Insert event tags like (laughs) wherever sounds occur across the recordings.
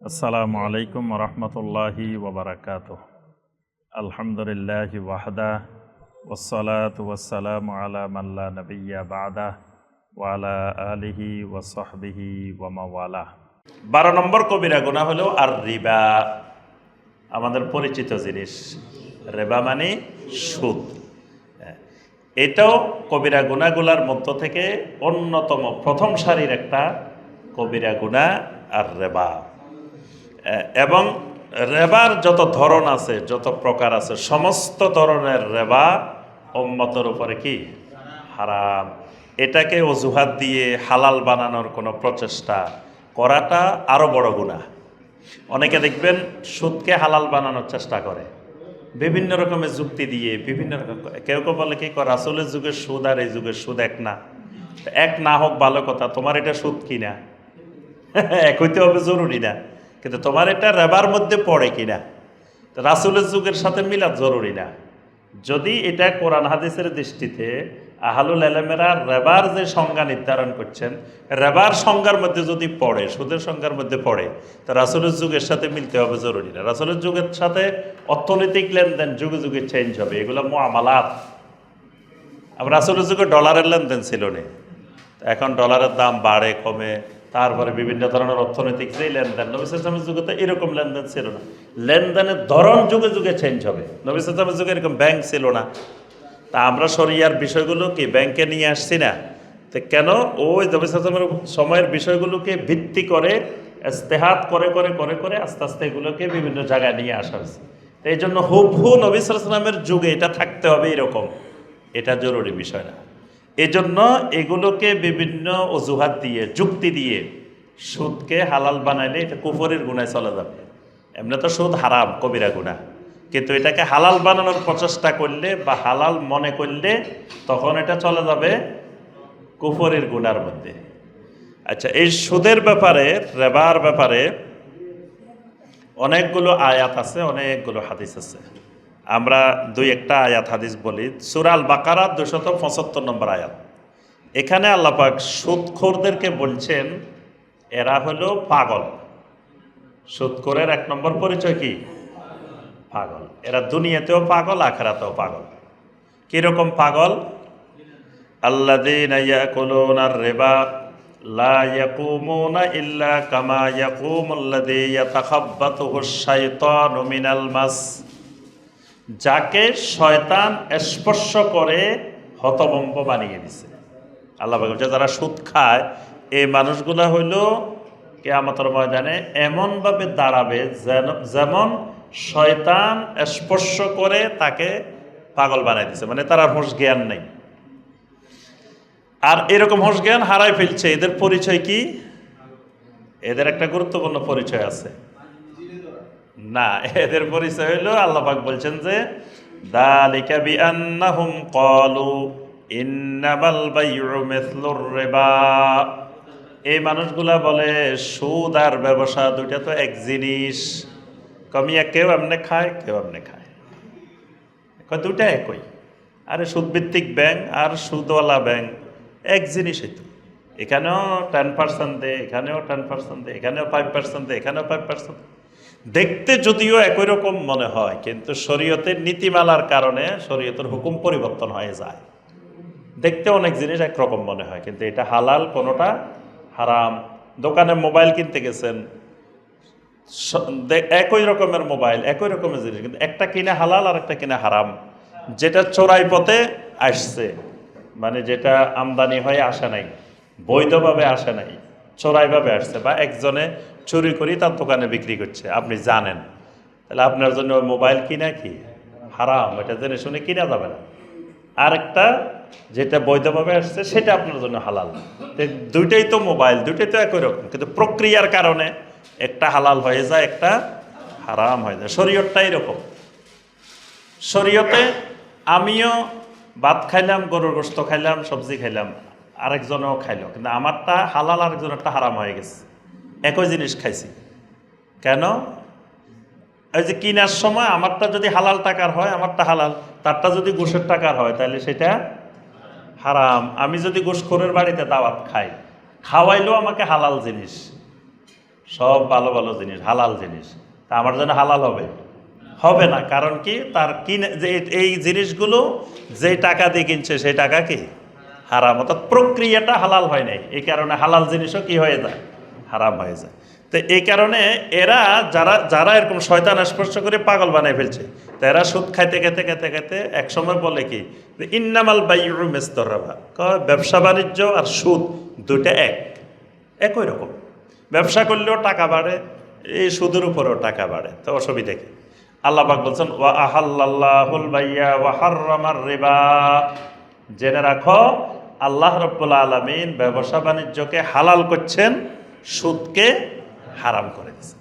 আসসালামু আলাইকুম রহমতুল্লাহি ওবরাকাত আলহামদুলিল্লাহ ওয়াহদা ওসলাত ওয়াসালাম আলা মাল্লা নবিয়া বাদা ওয়ালা আলিহি ওয়াসহবিহি ওয়ামাওয়ালা বারো নম্বর কবিরা গুণা হলো আর রিবা আমাদের পরিচিত জিনিস। রেবা মানে সুদ। এটাও কবিরা গুণাগুলার মধ্য থেকে অন্যতম প্রথম সারির একটা কবিরা গুণা আর রেবা এবং রেবার যত ধরন আছে, যত প্রকার আছে, সমস্ত ধরনের রেবা উম্মতের উপরে কি? হারাম। এটাকে অজুহাত দিয়ে হালাল বানানোর কোনো প্রচেষ্টা করাটা আরও বড় গুণা অনেকে দেখবেন সুদকে হালাল বানানোর চেষ্টা করে। বিভিন্ন রকমের যুক্তি দিয়ে, বিভিন্ন রকম কেউ কেউ বলে কি আসলে যুগের সুদ আর এই যুগের সুদ এক না। এক না হোক ভালো কথা, তোমার এটা সুদ কিনা? (laughs) এক হইতে হবে জরুরি না। কিন্তু তোমার এটা রেবার মধ্যে পড়ে কিনা? রাসুলের যুগের সাথে মিলা জরুরি না। যদি এটা কোরআন হাদিসের দৃষ্টিতে আহালুল এলেমেরা রেবার যে সংজ্ঞা নির্ধারণ করছেন, রেবার সংজ্ঞার মধ্যে যদি পড়ে, সুদের সংজ্ঞার মধ্যে পড়ে, তো রাসুলের যুগের সাথে মিলতে হবে জরুরি না। রাসুলের যুগের সাথে অর্থনৈতিক লেনদেন যুগে যুগে চেঞ্জ হবে, এগুলো মোয়ামালাত আবার আসলে যুগে ডলারের লেনদেন ছিল না। এখন ডলারের দাম বাড়ে, কমে তারপরে বিভিন্ন ধরনের অর্থনৈতিক যেই লেনদেন নবিস ইসলামের যুগে তো এরকম লেনদেন ছিল না। লেনদেনের ধরন যুগে যুগে চেঞ্জ হবে। নবিস ইসলামের যুগে এরকম ব্যাংক ছিল না। তা আমরা সরিয়ার বিষয়গুলো কি ব্যাংকে নিয়ে আসছি না? তো কেন? ওই নবিস ইসলামের সময়ের বিষয়গুলোকে ভিত্তি করে ইস্তেহাত করে করে করে করে আস্তে আস্তে এগুলোকে বিভিন্ন জায়গায় নিয়ে আসা হয়েছে। তো এই জন্য হুবহু নবিস ইসলামের যুগে এটা থাকতে হবে এরকম। এটা জরুরি বিষয় না। এজন্য এগুলোকে বিভিন্ন অজুহাত দিয়ে, যুক্তি দিয়ে সুদকে হালাল বানাইলে এটা কুফরের গুণায় চলে যাবে। এমনি তো সুদ হারাম, কবিরা গুণা কিন্তু এটাকে হালাল বানানোর প্রচেষ্টা করলে বা হালাল মনে করলে তখন এটা চলে যাবে কুফরের গুণার মধ্যে। আচ্ছা এই সুদের ব্যাপারে, রেবার ব্যাপারে অনেকগুলো আয়াত আছে, অনেকগুলো হাদিস আছে। আমরা দুই একটা আয়াত হাদিস বলি। সুরাল বাকারা দুশত পঁচাত্তর নম্বর আয়াত। এখানে আল্লাপাক সুদখোরদেরকে বলছেন, এরা হলো পাগল। সুদখোরের এক নম্বর পরিচয় কি? পাগল। এরা দুনিয়াতেও পাগল, আখেরাতেও পাগল। কীরকম পাগল? ইয়াকুলুনার রিবা লা ইল্লা কামা যাকে শয়তান স্পর্শ করে হতভম্ব বানিয়ে দিছে। আল্লাহ যারা সুদ খায়, এই মানুষগুলা হইল কেয়ামতের ময়দানে এমনভাবে দাঁড়াবে যেমন শয়তান স্পর্শ করে তাকে পাগল বানাই দিছে। মানে তার আর জ্ঞান নেই। আর এরকম হুঁশ জ্ঞান হারাই ফেলছে। এদের পরিচয় কি? এদের একটা গুরুত্বপূর্ণ পরিচয় আছে। না, এদের পরিচয় হইল আল্লাহ পাক বলছেন যে, দালিকা বিআন্নাহুম ক্বালু ইন্নামাল বাইউ মিসলুর রিবা। এই মানুষগুলা বলে, সুদ আর ব্যবসা দুইটা তো এক জিনিস। কমিয়া কেউ এমনি খায়, কেউ এমনি খায় দুটা একই। আরে সুদভিত্তিক ব্যাংক আর সুদওয়ালা ব্যাংক, এক জিনিসই তো। এখানেও টেন পার্সেন্ট দে, এখানেও টেন পার্সেন্ট দে, এখানেও ফাইভ পার্সেন্ট দে, এখানেও ফাইভ পার্সেন্ট দেখতে যদিও একই রকম মনে হয়, কিন্তু শরীয়তের নীতিমালার কারণে শরীয়তের হুকুম পরিবর্তন হয়ে যায়। দেখতে অনেক জিনিস একরকম মনে হয়, কিন্তু এটা হালাল, কোনোটা হারাম। দোকানে মোবাইল কিনতে গেছেন একই রকমের মোবাইল, একই রকমের জিনিস, কিন্তু একটা কিনে হালাল আর একটা কিনে হারাম। যেটা চোরাই পথে আসছে মানে যেটা আমদানি হয়ে আসে নাই, বৈধভাবে আসে নাই, চোরাইভাবে আসছে, বা একজনে চুরি করি, তার দোকানে বিক্রি করছে। আপনি জানেন। তাহলে আপনার জন্য ওই মোবাইল কিনা কি? হারাম, এটা জেনে শুনে কিনা যাবে না। আরেকটা, যেটা বৈধভাবে আসছে, সেটা আপনার জন্য হালাল। দুইটাই তো মোবাইল, দুইটাই তো একই রকম। কিন্তু প্রক্রিয়ার কারণে একটা হালাল হয়ে যায়, একটা হারাম হয়ে যায়। শরীয়তটা এরকম। শরীয়তে আমিও ভাত খাইলাম, গরুর গোস্ত খাইলাম, সবজি খাইলাম, আরেকজনেও খাইলো। কিন্তু আমারটা হালাল, আরেকজনেরটা হারাম হয়ে গেছে। একই জিনিস খাইছি। কেন? ওই যে কিনার সময় আমারটা যদি হালাল টাকার হয়, আমারটা হালাল। তারটা যদি গোশের টাকার হয় তাহলে সেটা হারাম। আমি যদি গোশখোরের বাড়িতে দাওয়াত খাই, খাওয়াইলেও আমাকে হালাল জিনিস। সব ভালো ভালো জিনিস, হালাল জিনিস। তা আমার জন্য হালাল হবে? হবে না। কারণ কি? তার কিনে, যে এই জিনিসগুলো যে টাকা দিয়ে কিনছে, সেই টাকা কি? হারাম। অর্থাৎ প্রক্রিয়াটা হালাল হয় নাই। এই কারণে হালাল জিনিসও কি হয়ে যায়? হারাম হয়ে যায়। তো এই কারণে এরা যারা যারা এরকম শয়তান স্পর্শ করে পাগল বানায় ফেলছে, তো এরা সুদ খাইতে, খেতে খেতে খেতে এক সময় বলে কি ইন্নামাল বাইউ মেস্তরাবা ব্যবসা বাণিজ্য আর সুদ দুইটা এক, একই রকম। ব্যবসা করলেও টাকা বাড়ে, এই সুদের উপরেও টাকা বাড়ে। তো অসুবিধা কি? আল্লাহ পাক বলছেন, ওয়া আহাল্লাহুল বাইয়া ওয়া হাররামার রিবা। জেনে রাখো, আল্লাহ রব্বুল আলমিন ব্যবসা বাণিজ্যকে হালাল করছেন সুদকে হারাম করে দিচ্ছেন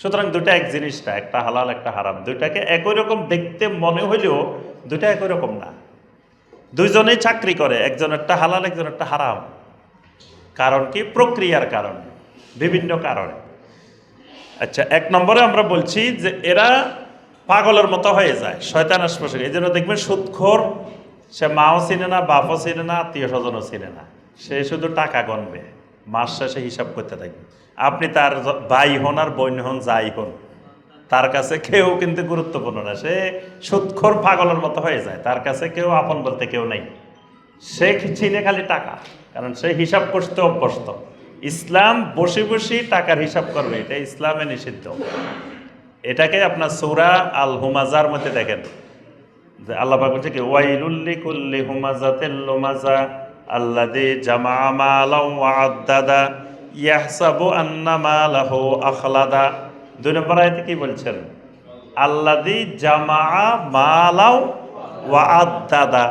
সুতরাং দুটা এক জিনিসটা একটা হালাল, একটা হারাম। দুইটাকে একই রকম দেখতে মনে হইলেও দুটা একই রকম না। দুইজনেই চাকরি করে, একজনেরটা হালাল, একজনেরটা হারাম। কারণ কি? প্রক্রিয়ার কারণে, বিভিন্ন কারণে। আচ্ছা এক নম্বরে আমরা বলছি যে এরা পাগলের মতো হয়ে যায়, শয়তান স্পর্শ এই জন্য দেখবেন সুদখোর, সে মাও চিনে না, বাপও চিনে না আত্মীয় স্বজনও চিনে না। সে শুধু টাকা গণবে। মাস শেষে হিসাব করতে থাকবে আপনি তার ভাই হন আর বোন হন, যাই হন, তার কাছে কেউ কিন্তু গুরুত্বপূর্ণ না। সে সুদখোর পাগলের মতো হয়ে যায়, তার কাছে কেউ আপন বলতে কেউ নেই। সে চিনে খালি টাকা? কারণ সে হিসাব করতে অভ্যস্ত। ইসলাম বসে বসে টাকার হিসাব করবে, এটা ইসলামে নিষিদ্ধ। এটাকে আপনার সৌরা আল হুমাজার মধ্যে দেখেন। যে আল্লাহ বলছে কি ওয়াইলুল্লি কুল্লি হুমাজাতিল লুমাজা। আল্লাযী জামা মালাও ওয়া আদ্দাদা ইয়াহসাবু আন্না মালাহু আখলাদা। দুই নম্বর আয়াতে কি বলছেন? আল্লাযী জামা মালাও ওয়া আদ্দাদা।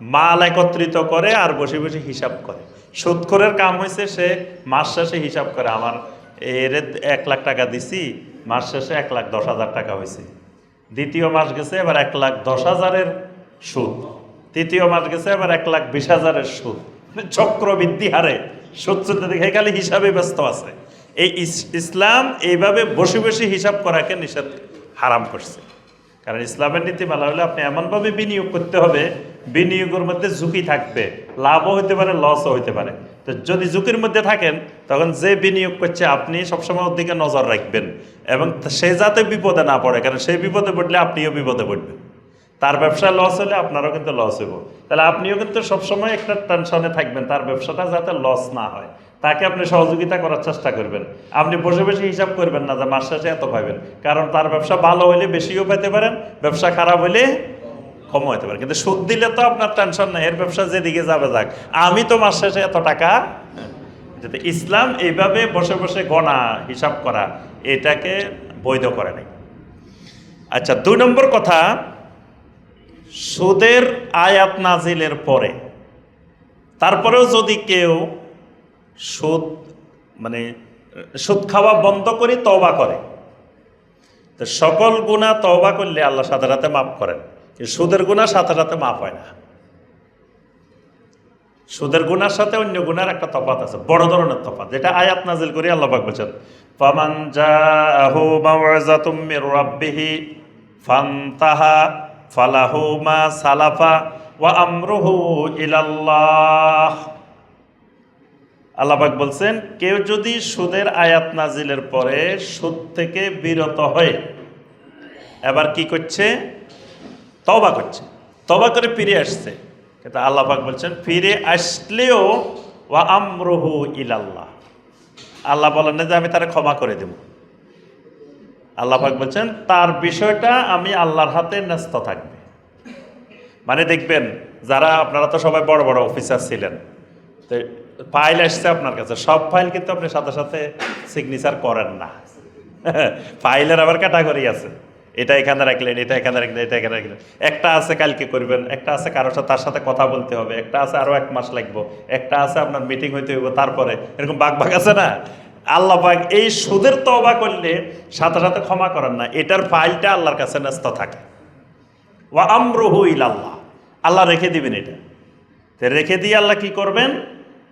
মাল একত্রিত করে আর বসে বসে হিসাব করে। সুদখোরের কাম হয়েছে সে মাস শেষে হিসাব করে। আমার এর এক লাখ টাকা দিছি, মাস শেষে এক লাখ দশ হাজার টাকা হয়েছে দ্বিতীয় মাস গেছে, এবার এক লাখ দশ হাজারের সুদ। তৃতীয় মাস গেছে এবার এক লাখ বিশ হাজারের সুদ। মানে চক্রবৃদ্ধি হারে সুদ দেখে খালি হিসাবে ব্যস্ত আছে। এই ইসলাম এইভাবে বসে বসে হিসাব করাকে নিষেধ হারাম করছে। কারণ ইসলামের নীতিমালা হলে আপনি এমনভাবে বিনিয়োগ করতে হবে, বিনিয়োগের মধ্যে ঝুঁকি থাকবে, লাভও হতে পারে লসও হতে পারে। তো যদি ঝুঁকির মধ্যে থাকেন, তখন যে বিনিয়োগ করছে আপনি সবসময় ওর দিকে নজর রাখবেন এবং সে যাতে বিপদে না পড়ে, কারণ সেই বিপদে পড়লে আপনিও বিপদে পড়বেন। তার ব্যবসায় লস হলে আপনারও কিন্তু লস হইব। তাহলে আপনিও কিন্তু সবসময় একটা টেনশনে থাকবেন, তার ব্যবসাটা যাতে লস না হয়। তাকে আপনি সহযোগিতা করার চেষ্টা করবেন। আপনি বসে বসে হিসাব করবেন না যে মাস শেষে এত পাবেন। কারণ তার ব্যবসা ভালো হলে বেশিও পেতে পারেন, ব্যবসা খারাপ হলে কম হতে পারে কিন্তু সুদ দিলে তো আপনার টেনশন নেই, এর ব্যবসা যেদিকে যাবে যাক। আমি তো মাস শেষে এত টাকা যাতে ইসলাম এইভাবে বসে বসে গণা, হিসাব করা, এটাকে বৈধ করে নাই। আচ্ছা দুই নম্বর কথা সুদের আয়াত নাজিলের পরে। তারপরেও যদি কেউ সুদ মানে সুদ খাওয়া বন্ধ করে তওবা করে, তো সকল গুণা তবা করলে আল্লাহ সাথে সাথে মাফ করেন। সুদের গুণা সাথে সাথে মাফ হয় না। সুদের গুণার সাথে অন্য গুণার একটা তফাত আছে, বড় ধরনের তফাত যেটা আয়াত নাজিল করে আল্লাহ পাক বলছেন, ফামান জাহু মাওয়াজাতুম মির রাব্বিহি ফান্তাহা ফালাহু মা সালাফা ওয়া আমরুহু ইলাল্লাহ। আল্লাহবাক বলছেন, কেউ যদি সুদের আয়াত নাজিলের পরে সুদ থেকে বিরত হয়ে এবার কি করছে? তবা করছে। তবা করে ফিরে আসছে। কিন্তু আল্লাহবাক বলছেন, ফিরে আসলেও ওয়া আমরুহু ইলাল্লাহ। আল্লাহ বলেন না যে আমি তারা ক্ষমা করে দেব। আল্লাহবাক বলছেন, তার বিষয়টা আমি আল্লাহর হাতে ন্যস্ত থাকবে। মানে দেখবেন, যারা, আপনারা তো সবাই বড় বড় অফিসার ছিলেন। তো ফাইল আসছে আপনার কাছে, সব ফাইল কিন্তু আপনি সাথে সাথে সিগনেচার করেন না। (laughs) ফাইলের আবার ক্যাটাগরি আছে। এটা এখানে রাখলেন, এটা এখানে রাখলেন, এটা এখানে রাখলেন। একটা আছে কালকে করবেন, একটা আছে কারোর সাথে, তার সাথে কথা বলতে হবে, একটা আছে আরও এক মাস লাগবো, একটা আছে আপনার মিটিং হইতে হইব তারপরে। এরকম বাঘ বাঘ আছে না? আল্লাহ পাক এই সুদের তবা করলে সাথে সাথে ক্ষমা করেন না। এটার ফাইলটা আল্লাহর কাছে ন্যস্ত থাকে। ওয়া আমরুহু ইলাল্লাহ। আল্লাহ আল্লাহ রেখে দিবেন এটা। তো রেখে দিয়ে আল্লাহ কি করবেন?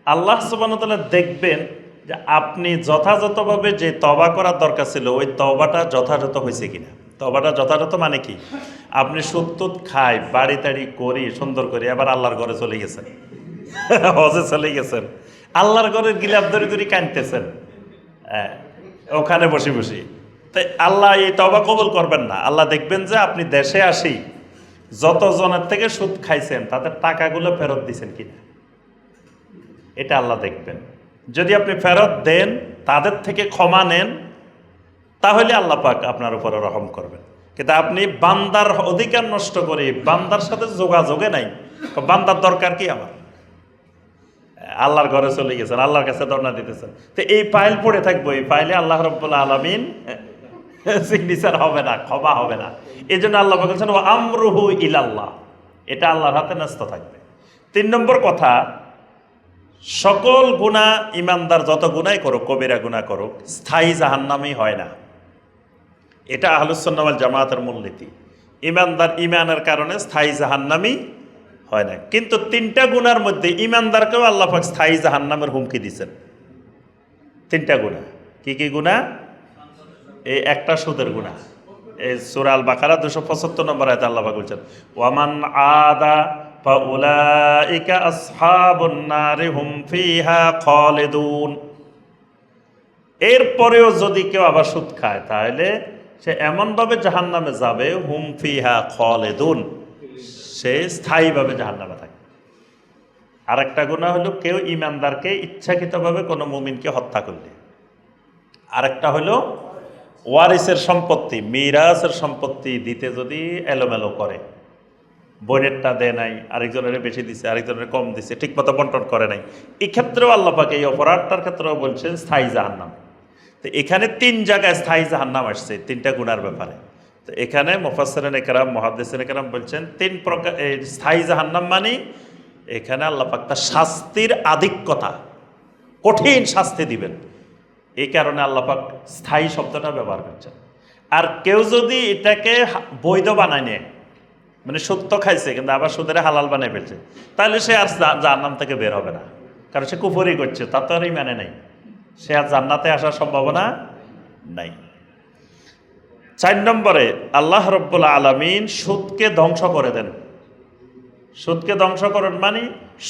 আল্লাহ সুবাহতাল্লাহ দেখবেন যে আপনি যথাযথভাবে যে তবা করার দরকার ছিল, ওই তবাটা যথাযথ হয়েছে কিনা। তবাটা যথাযথ মানে কি? আপনি টুদ খাই, বাড়ি তাড়ি করি, সুন্দর করি, আবার আল্লাহর ঘরে চলে গেছেন। (laughs) হজে চলে গেছেন। আল্লাহর ঘরের গিলাপ ধরে ধরে কানতেছেন হ্যাঁ ওখানে বসে বসে। তাই আল্লাহ এই তবা কবুল করবেন না। আল্লাহ দেখবেন যে আপনি দেশে আসি যত জনের থেকে সুদ খাইছেন, তাদের টাকাগুলো ফেরত দিছেন কিনা। এটা আল্লাহ দেখবেন। যদি আপনি ফেরত দেন, তাদের থেকে ক্ষমা নেন, তাহলে আল্লাহ পাক আপনার উপরে রহম করবেন। কিন্তু আপনি বান্দার অধিকার নষ্ট করে বান্দার সাথে যোগাযোগে নাই, বান্দার দরকার কি আমার? আল্লাহর ঘরে চলে গেছেন, আল্লাহর কাছে ধর্ণা দিতেছেন। তো এই ফাইল পড়ে থাকব, এই ফাইলে আল্লাহ রব্বুল্লা আলমিন সিগনেচার (laughs) হবে না, ক্ষমা হবে না। এই জন্য আল্লাহ বলছেন ও আমরুহু ইলাল্লাহ। এটা আল্লাহর হাতে ন্যস্ত থাকবে। তিন নম্বর কথা, সকল গুণা ইমানদার যত গুণাই করুক, কবিরা গুণা করুক, স্থায়ী জাহান্নামই হয় না। এটা আহলুসন্নাওয়াল জামাতের মূলনীতি। ইমানদার ইমানের কারণে স্থায়ী জাহান্নামি হয় না কিন্তু তিনটা গুণার মধ্যে ইমানদারকেও আল্লাহ পাক স্থায়ী জাহান্নামের হুমকি দিচ্ছেন তিনটা গুণা। কি কি গুণা? এই একটা সুদের গুণা। এই সুরাল বাকারা দুশো পঁচাত্তর নম্বর আয়তে আল্লাহ পাক বলছেন, ওয়ামান আদা হুম ফিহা খালিদুন। এরপরেও যদি কেউ আবার সুদ খায়, তাহলে সে এমনভাবে জাহান নামে যাবে, হুম ফিহা খালেদুন। সে স্থায়ীভাবে জাহান নামে থাকে। আর একটা গুণা হলো কেউ ইমানদারকে ইচ্ছাকৃতভাবে কোনো মুমিনকে হত্যা করলে। আরেকটা হলো ওয়ারিসের সম্পত্তি, মিরাসের সম্পত্তি দিতে যদি এলোমেলো করে। বোনেরটা দেয় নাই, আরেকজনের বেশি দিছে, আরেকজনের কম দিছে, ঠিকমতো বন্টন করে নাই। এক্ষেত্রেও ক্ষেত্রেও আল্লাপাকে এই অপরাধটার ক্ষেত্রেও বলছেন স্থায়ী জাহান্নাম। তো এখানে তিন জায়গায় স্থায়ী জাহান্নাম আসছে তিনটা গুণার ব্যাপারে। তো এখানে মোফাসরেন একরাম মহাদ্দেসেন একরাম বলছেন, তিন প্রকার স্থায়ী জাহান্নাম মানে এখানে আল্লাহ পাক তার শাস্তির আধিক্যতা, কঠিন শাস্তি দিবেন। এই কারণে আল্লাপাক স্থায়ী শব্দটা ব্যবহার করছেন। আর কেউ যদি এটাকে বৈধ বানায় নেয় মানে সত্য খাইছে, কিন্তু আবার সুদের হালাল বানিয়ে ফেলছে, তাহলে সে আর জাহান্নাম থেকে বের হবে না। কারণ সে কুফরি করছে তা তো আর মানে নাই। সে আর জান্নাতে আসার সম্ভাবনা নাই। চার নম্বরে আল্লাহ রব্বুল আলমিন সুদকে ধ্বংস করে দেন। সুদকে ধ্বংস করেন মানে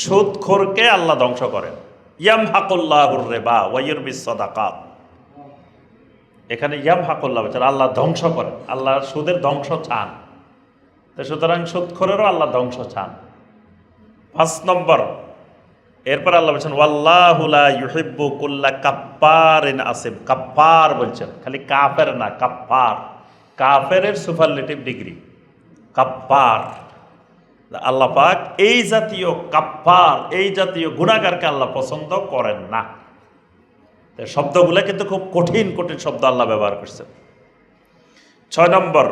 সুদখোরকে আল্লাহ ধ্বংস করেন। ইয়াম হাকুল্লাহুর রেবা ওয়াইর বিশ্বদাকাত এখানে ইয়াম হাকুল্লাহ বলছেন আল্লাহ ধ্বংস করেন, আল্লাহ সুদের ধ্বংস চান। তো সুতরাং সুদখোরেরও আল্লাহ ধ্বংস চান। পাঁচ নম্বর, এরপর আল্লাহ বলছেন ওয়াল্লাহুলা ইউহিব্বু কুল্লা কাপ্পারিন আসিম। কাপ্পার বলছেন, খালি কাফের না কাপ্পার কাফেরের সুপারলেটিভ ডিগ্রি। কাপ্পার। আল্লাহ পাক এই জাতীয় কাপ্পার, এই জাতীয় গুণাগারকে আল্লাহ পছন্দ করেন না। শব্দগুলো কিন্তু খুব কঠিন কঠিন শব্দ আল্লাহ ব্যবহার করছেন। ছয় নম্বর,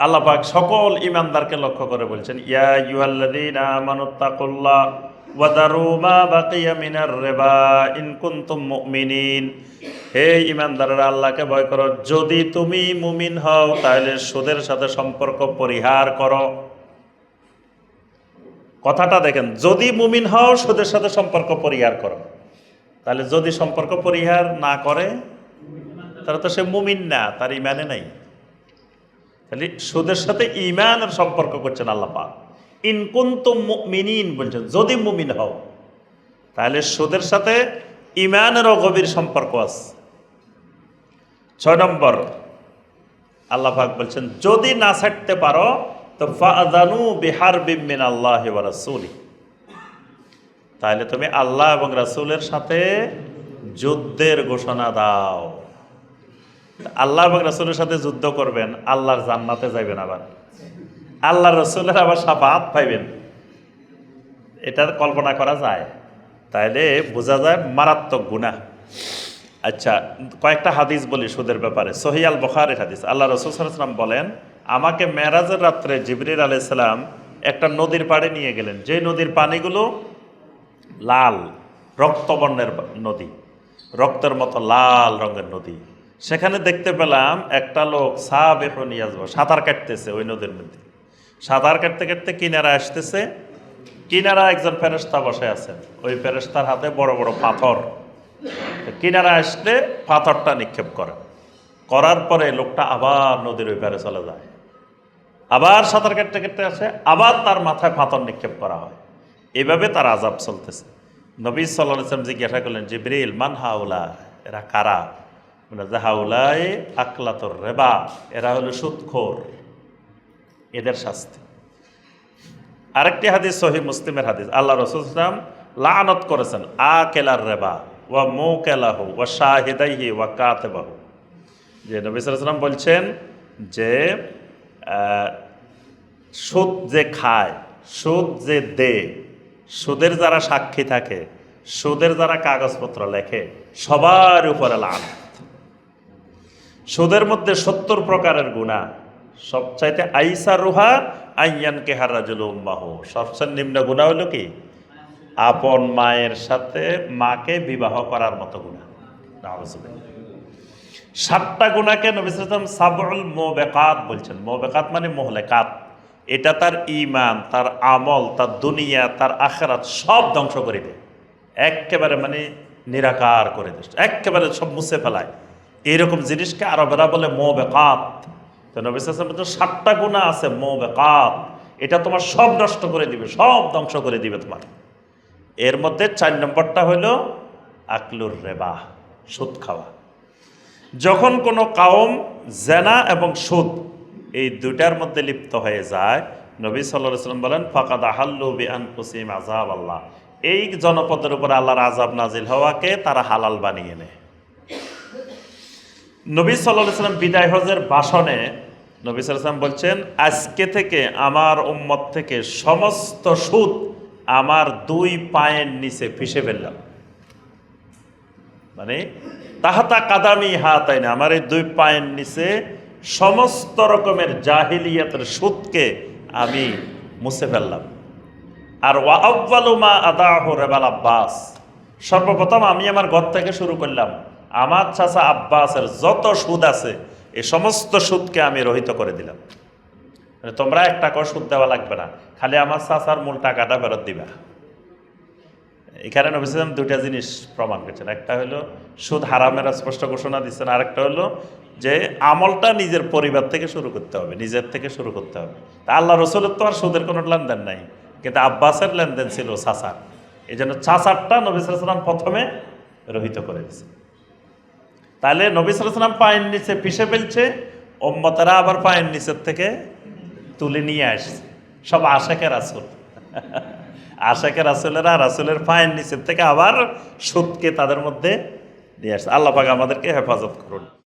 আল্লাহ পাক সকল ইমানদারকে লক্ষ্য করে বলছেন, ইয়া ইউহাল্লাযীনা আমানুত্তাকুল্লাহ ওয়া দারু মা বাকিয়া মিনার রিবা ইন কুনতুম মুমিনিন। হে ইমানদাররা, আল্লাহকে ভয় করো। যদি তুমি মুমিন হও, তাহলে সুদের সাথে সম্পর্ক পরিহার করো। কথাটা দেখেন, যদি মুমিন হও, সুদের সাথে সম্পর্ক পরিহার করো। তাহলে যদি সম্পর্ক পরিহার না করে, তাহলে তো সে মুমিন না, তার ইমানে নাই। তাহলে সুদের সাথে ইমানের সম্পর্ক করছেন আল্লাহ ইনকুন্ত মিনিন বলছেন যদি মুমিন হও, তাহলে সুদের সাথে ইমানেরও গভীর সম্পর্ক আছে। ছয় নম্বর, আল্লাহ পাক বলছেন, যদি না ছাড়তে পারো, তো ফাদানু বিহার বিমিন আল্লাহ রাসুলি। তাহলে তুমি আল্লাহ এবং রাসূলের সাথে যুদ্ধের ঘোষণা দাও। আল্লাহ এবং রসুলের সাথে যুদ্ধ করবেন, আল্লাহর জান্নাতে যাইবেন আবার। আল্লাহ রসুলের আবার সাফাত পাইবেন। এটা কল্পনা করা যায়। তাইলে বোঝা যায় মারাত্মক গুণা আচ্ছা কয়েকটা হাদিস বলি সুদের ব্যাপারে। সহিয়াল বখারের হাদিস। আল্লাহ রসুল সাল্লাম বলেন, আমাকে মেরাজের রাত্রে জিবরিল আলাইসালাম একটা নদীর পাড়ে নিয়ে গেলেন। যে নদীর পানিগুলো লাল, রক্তবর্ণের নদী, রক্তের মতো লাল রঙের নদী। সেখানে দেখতে পেলাম একটা লোক সাব এখন নিয়ে আসব সাঁতার কাটতেছে ওই নদীর মধ্যে। সাঁতার কাটতে কাটতে কিনারা আসতেছে। কিনারা একজন ফেরেস্তা বসে আছেন ওই ফেরেস্তার হাতে বড় বড় পাথর। কিনারা আসলে পাথরটা নিক্ষেপ করে। করার পরে লোকটা আবার নদীর ওই পারে চলে যায়। আবার সাঁতার কাটতে কাটতে আসে, আবার তার মাথায় পাথর নিক্ষেপ করা হয়। এভাবে তার আজাব চলতেছে। নবী সাল্লাহ ইসলাম জিজ্ঞাসা করলেন, জিবরিল, মান হাউলা? এরা কারা? জাহাউলাই আকলাতর রেবা। এরা হলো সুদখোর। এদের শাস্তি। আরেকটি হাদিস সহি মুসলিমের হাদিস। আল্লাহ রসুল লানত করেছেন আ কেলার রেবা, ওয়া মৌ কেলাহু ওয়া শাহিদাইহি, ওয়া কাতেবাহু। যে নবী বলছেন যে সুদ যে খায়, সুদ যে দে, সুদের যারা সাক্ষী থাকে, সুদের যারা কাগজপত্র লেখে, সবার উপরে লান সুদের মধ্যে সত্তর প্রকারের গুণা সবচাইতে আইসা রুহা আইয়ান কেহার রাজুল উম্মাহ। সবচেয়ে নিম্ন গুণা হলো কি? আপন মায়ের সাথে মাকে বিবাহ করার মতো গুণা সাতটা গুণাকে নবিসাম সাবুল মোবেকাত বলছেন। মোবেকাত মানে মোহলেকাত। এটা তার ইমান তার আমল, তার দুনিয়া, তার আখেরাত সব ধ্বংস করে দেয়। একেবারে মানে নিরাকার করে দেয়। একেবারে সব মুছে ফেলায়। এইরকম জিনিসকে আরবেরা বলে মোবেকাত। তো নবিসাম বলছেন সাতটা গুণা আছে, মোবেকাত। এটা তোমার সব নষ্ট করে দিবে, সব ধ্বংস করে দিবে তোমার। এর মধ্যে চার নম্বরটা হলো আকলুর রেবা, সুদ খাওয়া। যখন কোনো কাউম জেনা এবং সুদ এই দুইটার মধ্যে লিপ্ত হয়ে যায়, নবী সাল্লাহ সাল্লাম বলেন, ফাকাদ আহাল্লু বিআন কুসিম আজাব আল্লাহ। এই জনপদের উপর আল্লাহর আজাব নাজিল হওয়াকে তারা হালাল বানিয়ে নেয়। নবী সাল্লাহ সাল্লাম বিদায় হজের ভাষণে নবী সাল্লাম বলছেন, আজকে থেকে আমার উম্মত থেকে সমস্ত সুদ আমার দুই পায়ের নিচে ফিসে ফেললাম। মানে তাহাতা কাদামি হাতাই না আমার এই দুই পায়ের নিচে সমস্ত রকমের জাহিলিয়াতের সুদকে আমি মুছে ফেললাম। আর ওয়াব্বালুমা আদাহ রেবাল আব্বাস, সর্বপ্রথম আমি আমার ঘর থেকে শুরু করলাম। আমার চাচা আব্বাসের যত সুদ আছে এই সমস্ত সুদকে আমি রহিত করে দিলাম। তোমরা এক টাকাও সুদ দেওয়া লাগবে না, খালি আমার চাচার মূল টাকাটা ফেরত দিবা। এখানে নবিসাম দুইটা জিনিস প্রমাণ করছেন। একটা হলো, সুদ হারামের স্পষ্ট ঘোষণা দিচ্ছেন, আরেকটা হলো যে আমলটা নিজের পরিবার থেকে শুরু করতে হবে, নিজের থেকে শুরু করতে হবে। তা আল্লাহ রসুলের তো আর সুদের কোনো লেনদেন নাই, কিন্তু আব্বাসের লেনদেন ছিল চাচার। এই জন্য চাচারটা নবী সালাম প্রথমে রহিত করে দিয়েছে তাহলে নবী সালাম পায়ের নিচে পিষে ফেলছে ওম্মতারা আবার পায়ের নিচের থেকে তুলে নিয়ে আসছে। সব আশাকে আসল আশাকে রাসুলেরা (laughs) রাসুলের পায়ের নিচের থেকে আবার সুদকে তাদের মধ্যে নিয়ে আসছে। আল্লাহ আমাদেরকে হেফাজত করুন।